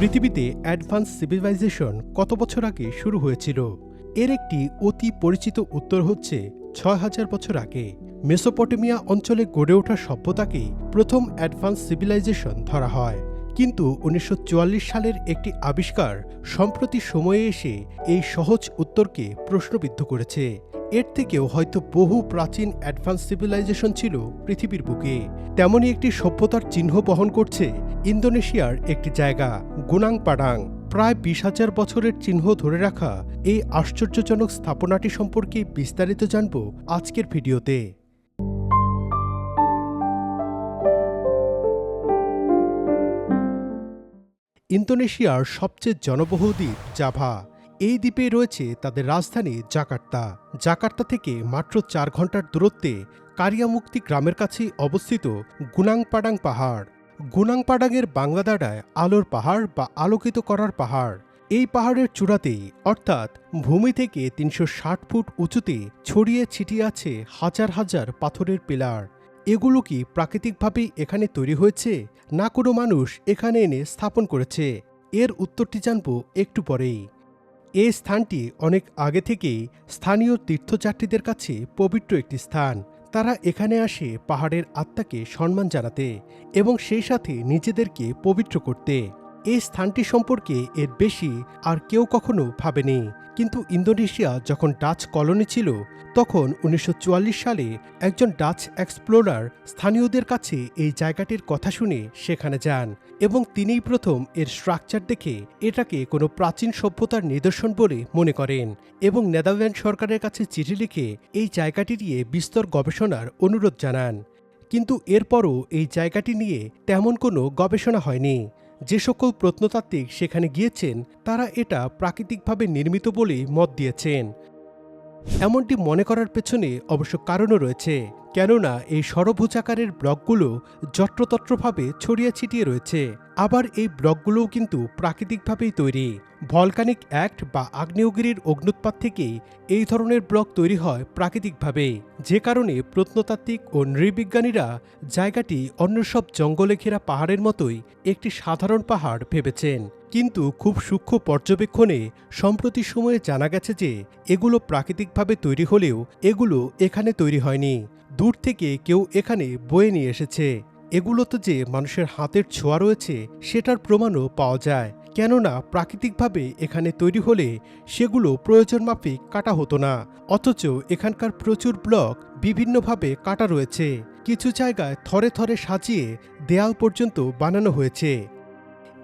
পৃথিবীতে advance civilisation কত বছর আগে শুরু হয়েছিল? এর একটি অতি পরিচিত উত্তর হচ্ছে ছয় হাজার বছর আগে। মেসোপটেমিয়া অঞ্চলে গড়ে ওঠা সভ্যতাকেই প্রথম অ্যাডভান্স সিভিলাইজেশন ধরা হয়। কিন্তু উনিশশো চুয়াল্লিশ সালের একটি আবিষ্কার সম্প্রতি সময়ে এসে এই সহজ উত্তরকে প্রশ্নবিদ্ধ করেছে। এর থেকেও হয়তো বহু প্রাচীন অ্যাডভান্স সিভিলাইজেশন ছিল পৃথিবীর বুকে। তেমনই একটি সভ্যতার চিহ্ন বহন করছে ইন্দোনেশিয়ার একটি জায়গা গুনাং পাডাং প্রায় বিশ হাজার বছরের চিহ্ন ধরে রাখা এই আশ্চর্যজনক স্থাপনাটি সম্পর্কে বিস্তারিত জানব আজকের ভিডিওতে। ইন্দোনেশিয়ার সবচেয়ে জনবহুল দ্বীপ জাভা। এই দ্বীপে রয়েছে তাদের রাজধানী জাকার্তা। জাকার্তা থেকে মাত্র চার ঘণ্টার দূরত্বে কারিয়ামুক্তি গ্রামের কাছেই অবস্থিত গুনাংপাডাং পাহাড়। গুনাংপাডাংয়ের বাংলাদাডায় আলোর পাহাড় বা আলোকিত করার পাহাড়। এই পাহাড়ের চূড়াতেই, অর্থাৎ ভূমি থেকে তিনশো ষাট ফুট উঁচুতে ছড়িয়ে ছিটিয়ে আছে হাজার হাজার পাথরের পিলার। এগুলো কি প্রাকৃতিকভাবেই এখানে তৈরি হয়েছে? না কোনো মানুষ এখানে এনে স্থাপন করেছে? এর উত্তরটি জানব একটু পরেই। এই স্থানটি অনেক আগে থেকেই স্থানীয় তীর্থযাত্রীদের কাছে পবিত্র একটি স্থান। তারা এখানে আসে পাহাড়ের আত্মাকে সম্মান জানাতে এবং সেই সাথে নিজেদেরকে পবিত্র করতে। এই স্থানটি সম্পর্কে এর বেশি আর কেউ কখনো ভাবেনি। কিন্তু ইন্দোনেশিয়া যখন ডাচ কলোনি ছিল, তখন উনিশশো চুয়াল্লিশ সালে একজন ডাচ এক্সপ্লোরার স্থানীয়দের কাছে এই জায়গাটির কথা শুনে সেখানে যান এবং তিনিই প্রথম এর স্ট্রাকচার দেখে এটাকে কোনো প্রাচীন সভ্যতার নিদর্শন বলে মনে করেন এবং নেদারল্যান্ড সরকারের কাছে চিঠি লিখে এই জায়গাটি নিয়ে বিস্তর গবেষণার অনুরোধ জানান। কিন্তু এরপরও এই জায়গাটি নিয়ে তেমন কোনো গবেষণা হয়নি। যে সকল প্রত্নতাত্ত্বিক সেখানে গিয়েছেন, তারা এটা প্রাকৃতিকভাবে নির্মিত বলেই মত দিয়েছেন। এমনটি মনে করার পেছনে অবশ্য কারণও রয়েছে, কেননা এই সরভুজাকারের ব্লকগুলো যত্রতত্রভাবে ছড়িয়ে ছিটিয়ে রয়েছে। আবার এই ব্লকগুলোও কিন্তু প্রাকৃতিকভাবেই তৈরি। ভলকানিক অ্যাক্ট বা আগ্নেয়গিরির অগ্নুৎপাত থেকেই এই ধরনের ব্লক তৈরি হয় প্রাকৃতিকভাবে। যে কারণে প্রত্নতাত্ত্বিক ও নৃবিজ্ঞানীরা জায়গাটি অন্য সব জঙ্গলে ঘেরা পাহাড়ের মতোই একটি সাধারণ পাহাড় ভেবেছেন। কিন্তু খুব সূক্ষ্ম পর্যবেক্ষণে সম্প্রতি সময়ে জানা গেছে যে এগুলো প্রাকৃতিকভাবে তৈরি হলেও এগুলো এখানে তৈরি হয়নি। দূর থেকে কেউ এখানে বয়ে নিয়ে এসেছে। এগুলোতে যে মানুষের হাতের ছোঁয়া রয়েছে, সেটার প্রমাণও পাওয়া যায়। কেননা প্রাকৃতিকভাবে এখানে তৈরি হলে সেগুলো প্রয়োজন মাফিক কাটা হতো না। অথচ এখানকার প্রচুর ব্লক বিভিন্নভাবে কাটা রয়েছে। কিছু জায়গায় থরে থরে সাজিয়ে দেয়াল পর্যন্ত বানানো হয়েছে।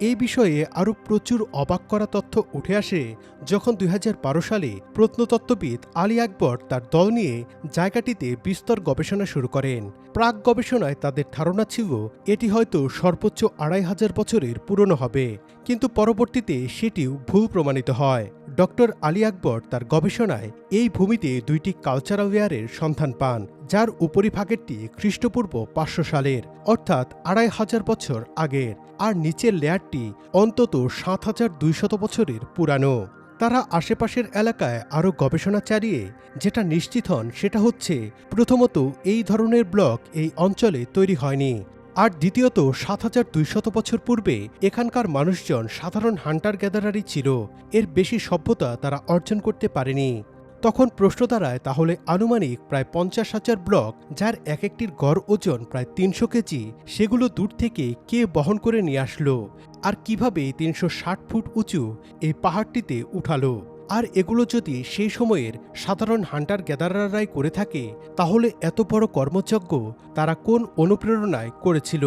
এই বিষয়ে আরও প্রচুর অবাক করা তথ্য উঠে আসে যখন দুই হাজার বারো সালে প্রত্নতত্ত্ববিদ আলী আকবর তার দল নিয়ে জায়গাটিতে বিস্তর গবেষণা শুরু করেন। প্রাক গবেষণায় তাদের ধারণা ছিল, এটি হয়তো সর্বোচ্চ আড়াই হাজার বছরের পুরনো হবে। কিন্তু পরবর্তীতে সেটিও ভুল প্রমাণিত হয়। ডক্টর আলী আকবর তার গবেষণায় এই ভূমিতে দুইটি কালচারাল ওয়ারের সন্ধান পান, যার উপরিভাগেরটি খ্রিস্টপূর্ব পাঁচশো সালের, অর্থাৎ আড়াই হাজার বছর আগের, আর নিচের লেয়ারটি অন্তত সাত হাজার দুইশত বছরের পুরানো। তারা আশেপাশের এলাকায় আরও গবেষণা চালিয়ে যেটা নিশ্চিত হন সেটা হচ্ছে, প্রথমত এই ধরনের ব্লক এই অঞ্চলে তৈরি হয়নি। আর দ্বিতীয়ত, সাত হাজার দুইশত বছর পূর্বে এখানকার মানুষজন সাধারণ হান্টার গ্যাদারারই ছিল। এর বেশি সভ্যতা তারা অর্জন করতে পারেনি। তখন প্রশ্ন দাঁড়ায়, তাহলে আনুমানিক প্রায় পঞ্চাশ হাজার ব্লক, যার এক একটির গড় ওজন প্রায় তিনশো কেজি, সেগুলো দূর থেকে কে বহন করে নিয়ে আসলো? আর কীভাবে তিনশো ষাট ফুট উঁচু এই পাহাড়টিতে উঠালো? আর এগুলো যদি সেই সময়ের সাধারণ হান্টার গ্যাদারাররাই করে থাকে, তাহলে এত বড় কর্মযজ্ঞ তারা কোন অনুপ্রেরণায় করেছিল?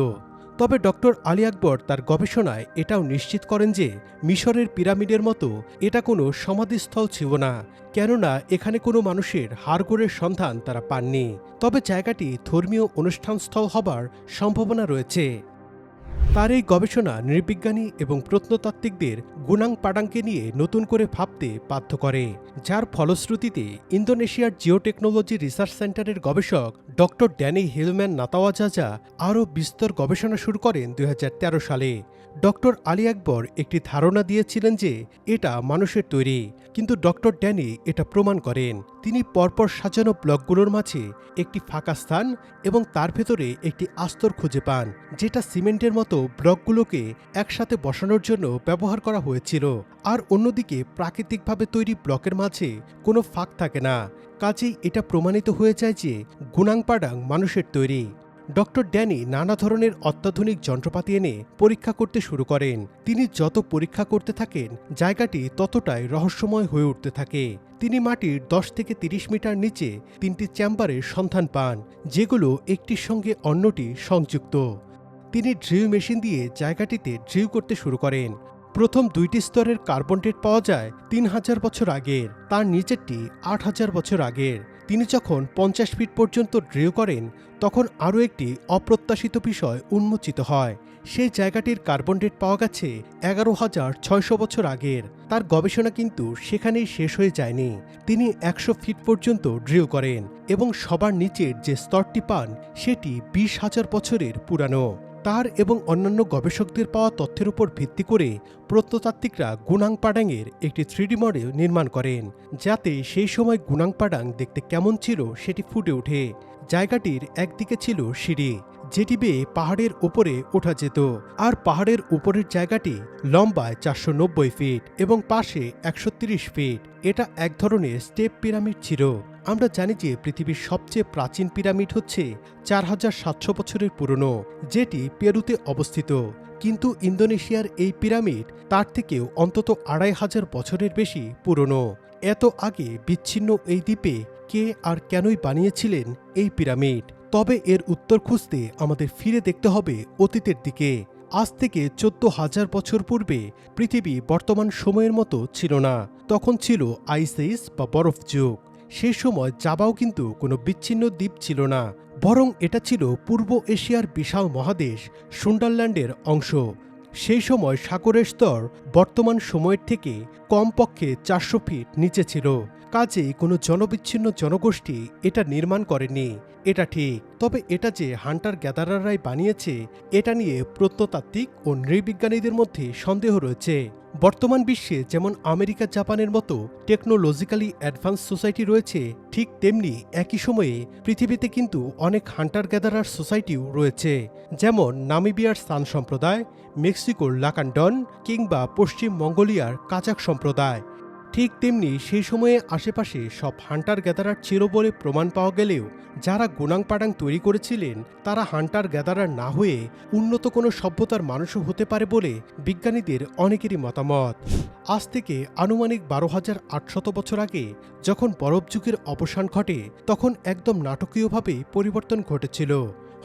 তবে ডক্টর আলী আকবর তার গবেষণায় এটাও নিশ্চিত করেন যে মিশরের পিরামিডের মতো এটা কোনো সমাধিস্থল ছিল না, কেননা এখানে কোনো মানুষের হাড়গোড়ের সন্ধান তারা পাননি। তবে জায়গাটি ধর্মীয় অনুষ্ঠানস্থল হবার সম্ভাবনা রয়েছে। তার এই গবেষণা নৃবিজ্ঞানী এবং প্রত্নতাত্ত্বিকদের গুনাং পাডাংকে নিয়ে নতুন করে ভাবতে বাধ্য করে, যার ফলশ্রুতিতে ইন্দোনেশিয়ার জিওটেকনোলজি রিসার্চ সেন্টারের গবেষক ডক্টর ড্যানি হিলম্যান নাতাওয়াজাজা আরও বিস্তর গবেষণা শুরু করেন দু হাজার তেরো সালে। ডক্টর আলী আকবর একটি ধারণা দিয়েছিলেন যে এটা মানুষের তৈরি, কিন্তু ডক্টর ড্যানি এটা প্রমাণ করেন। তিনি পরপর সাজানো ব্লকগুলোর মাঝে একটি ফাঁকা স্থান এবং তার ভেতরে একটি আস্তর খুঁজে পান, যেটা সিমেন্টের মতো ব্লকগুলোকে একসাথে বসানোর জন্য ব্যবহার করা হয়েছিল। আর অন্যদিকে প্রাকৃতিকভাবে তৈরি ব্লকের মাঝে কোনো ফাঁক থাকে না। কাজেই এটা প্রমাণিত হয়ে যায় যে গুনাংপাডাং মানুষের তৈরি। ডক্টর ড্যানি নানা ধরনের অত্যাধুনিক যন্ত্রপাতি এনে পরীক্ষা করতে শুরু করেন। তিনি যত পরীক্ষা করতে থাকেন, জায়গাটি ততটাই রহস্যময় হয়ে উঠতে থাকে। তিনি মাটির দশ থেকে তিরিশ মিটার নিচে তিনটি চেম্বারের সন্ধান পান, যেগুলো একটির সঙ্গে অন্যটি সংযুক্ত। তিনি ড্রিল মেশিন দিয়ে জায়গাটিতে ড্রিল করতে শুরু করেন। প্রথম দুইটি স্তরের কার্বন ডেট পাওয়া যায় তিন হাজার বছর আগের, তার নিচেরটি আট হাজার বছর আগের। তিনি যখন পঞ্চাশ ফিট পর্যন্ত ড্রিল করেন, তখন আরও একটি অপ্রত্যাশিত বিষয় উন্মোচিত হয়। সেই জায়গাটির কার্বন ডেট পাওয়া গেছে এগারো হাজার ছয়শো বছর আগের। তার গবেষণা কিন্তু সেখানেই শেষ হয়ে যায়নি। তিনি একশো ফিট পর্যন্ত ড্রিল করেন এবং সবার নিচের যে স্তরটি পান, সেটি বিশ হাজার বছরের পুরানো। তার এবং অন্যান্য গবেষকদের পাওয়া তথ্যের উপর ভিত্তি করে প্রত্নতাত্ত্বিকরা গুনাং পাডাংয়ের একটি থ্রিডি মডেল নির্মাণ করেন, যাতে সেই সময় গুনাং পাডাং দেখতে কেমন ছিল সেটি ফুটে ওঠে। জায়গাটির একদিকে ছিল সিঁড়ি, যেটি বেয়ে পাহাড়ের ওপরে ওঠা যেত, আর পাহাড়ের উপরের জায়গাটি লম্বায় চারশো নব্বই ফিট এবং পাশে একশো ফিট। এটা এক ধরনের স্টেপ পিরামিড ছিল। আমরা জানি যে পৃথিবীর সবচেয়ে প্রাচীন পিরামিড হচ্ছে চার হাজার সাতশো বছরের পুরনো, যেটি পেরুতে অবস্থিত। কিন্তু ইন্দোনেশিয়ার এই পিরামিড তার থেকেও অন্তত আড়াই হাজার বছরের বেশি পুরনো। এত আগে বিচ্ছিন্ন এই দ্বীপে কে আর কেনই বানিয়েছিলেন এই পিরামিড? তবে এর উত্তর খুঁজতে আমাদের ফিরে দেখতে হবে অতীতের দিকে। আজ থেকে চোদ্দ হাজার বছর পূর্বে পৃথিবী বর্তমান সময়ের মতো ছিল না। তখন ছিল আইস এজ বা বরফ যুগ। সেই সময় জাবাও কিন্তু কোনো বিচ্ছিন্ন দ্বীপ ছিল না, বরং এটা ছিল পূর্ব এশিয়ার বিশাল মহাদেশ সুন্ডারল্যান্ডের অংশ। সেই সময় সাগরের স্তর বর্তমান সময়ের থেকে কমপক্ষে চারশো ফিট নিচে ছিল। কাজেই কোনো জনবিচ্ছিন্ন জনগোষ্ঠী এটা নির্মাণ করেনি। এটা ঠিক, তবে এটা যে হান্টার গ্যাদারাররাই বানিয়েছে, এটা নিয়ে প্রত্নতাত্ত্বিক ও নৃবিজ্ঞানীদের মধ্যে সন্দেহ রয়েছে। বর্তমান বিশ্বে যেমন আমেরিকা, জাপানের মতো টেকনোলজিক্যালি অ্যাডভান্স সোসাইটি রয়েছে, ঠিক তেমনি একই সময়ে পৃথিবীতে কিন্তু অনেক হান্টার গ্যাদারার সোসাইটিও রয়েছে, যেমন নামিবিয়ার সান সম্প্রদায়, মেক্সিকোর লাকান্ডন কিংবা পশ্চিম মঙ্গোলিয়ার কাজাক সম্প্রদায়। ঠিক তেমনি সেই সময়ে আশেপাশে সব হান্টার গ্যাদারার ছিল বলে প্রমাণ পাওয়া গেলেও যারা গুনাং পাডাং তৈরি করেছিলেন, তারা হান্টার গ্যাদারার না হয়ে উন্নত কোনো সভ্যতার মানুষও হতে পারে বলে বিজ্ঞানীদের অনেকেরই মতামত। আজ থেকে আনুমানিক বারো হাজার আটশত বছর আগে যখন বরফ যুগের অবসান ঘটে, তখন একদম নাটকীয়ভাবে পরিবর্তন ঘটেছিল।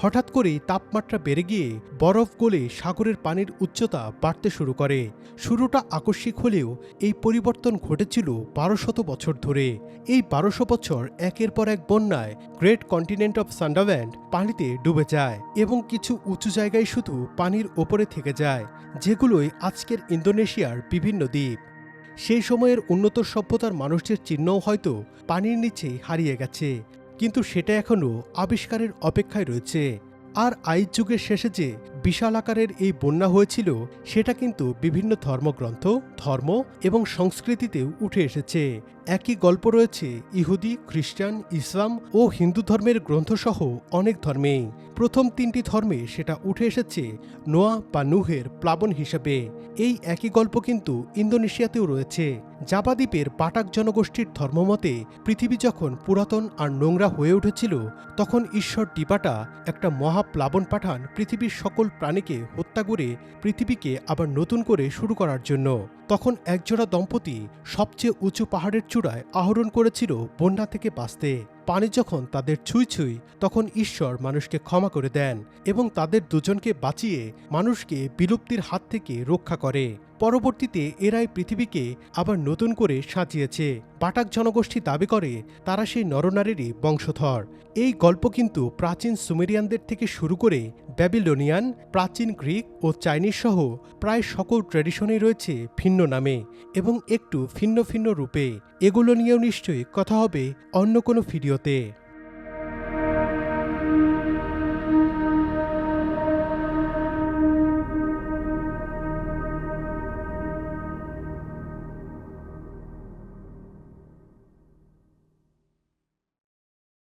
হঠাৎ করেই তাপমাত্রা বেড়ে গিয়ে বরফ গলে সাগরের পানির উচ্চতা বাড়তে শুরু করে। শুরুটা আকস্মিক হলেও এই পরিবর্তন ঘটেছিল বারোশত বছর ধরে। এই বারোশো বছর একের পর এক বন্যায় গ্রেট কন্টিনেন্ট অফ সান্ডারল্যান্ড পানিতে ডুবে যায় এবং কিছু উঁচু জায়গায় শুধু পানির ওপরে থেকে যায়, যেগুলোই আজকের ইন্দোনেশিয়ার বিভিন্ন দ্বীপ। সেই সময়ের উন্নত সভ্যতার মানুষদের চিহ্নও হয়তো পানির নিচে হারিয়ে গেছে। কিন্তু সেটা এখনও আবিষ্কারের অপেক্ষায় রয়েছে। আর আইজ যুগের শেষে যে বিশাল আকারের এই বন্যা হয়েছিল, সেটা কিন্তু বিভিন্ন ধর্মগ্রন্থ, ধর্ম এবং সংস্কৃতিতেও উঠে এসেছে। একই গল্প রয়েছে ইহুদি, খ্রিস্টান, ইসলাম ও হিন্দু ধর্মের গ্রন্থসহ অনেক ধর্মেই প্রথম তিনটি ধর্মে সেটা উঠে এসেছে নোয়া বা নুহের প্লাবন হিসেবে। এই একই গল্প কিন্তু ইন্দোনেশিয়াতেও রয়েছে। জাবা দ্বীপের পাটাক জনগোষ্ঠীর ধর্মমতে পৃথিবী যখন পুরাতন আর নোংরা হয়ে উঠেছিল, তখন ঈশ্বর টিপাটা একটা মহাপ্লাবন পাঠান পৃথিবীর সকল প্রাণীকে হত্যা করে পৃথিবীকে আবার নতুন করে শুরু করার জন্য। তখন একজোড়া দম্পতি সবচেয়ে উঁচু পাহাড়ের চূড়ায় আহরণ করেছিল বন্যা থেকে বাঁচতে। পানি যখন তাদের ছুঁই ছুঁই, তখন ঈশ্বর মানুষকে ক্ষমা করে দেন এবং তাদের দুজনকে বাঁচিয়ে মানুষকে বিলুপ্তির হাত থেকে রক্ষা করে। পরবর্তীতে এরাই পৃথিবীকে আবার নতুন করে সাজিয়েছে। বাটাক জনগোষ্ঠী দাবি করে, তারা সেই নরনারীরই বংশধর। এই গল্প কিন্তু প্রাচীন সুমেরিয়ানদের থেকে শুরু করে ব্যাবিলোনিয়ান, প্রাচীন গ্রিক ও চাইনিজ সহ প্রায় সকল ট্র্যাডিশনেই রয়েছে ভিন্ন নামে এবং একটু ভিন্ন ভিন্ন রূপে। এগুলো নিয়েও নিশ্চয়ই কথা হবে অন্য কোনো ভিডিওতে।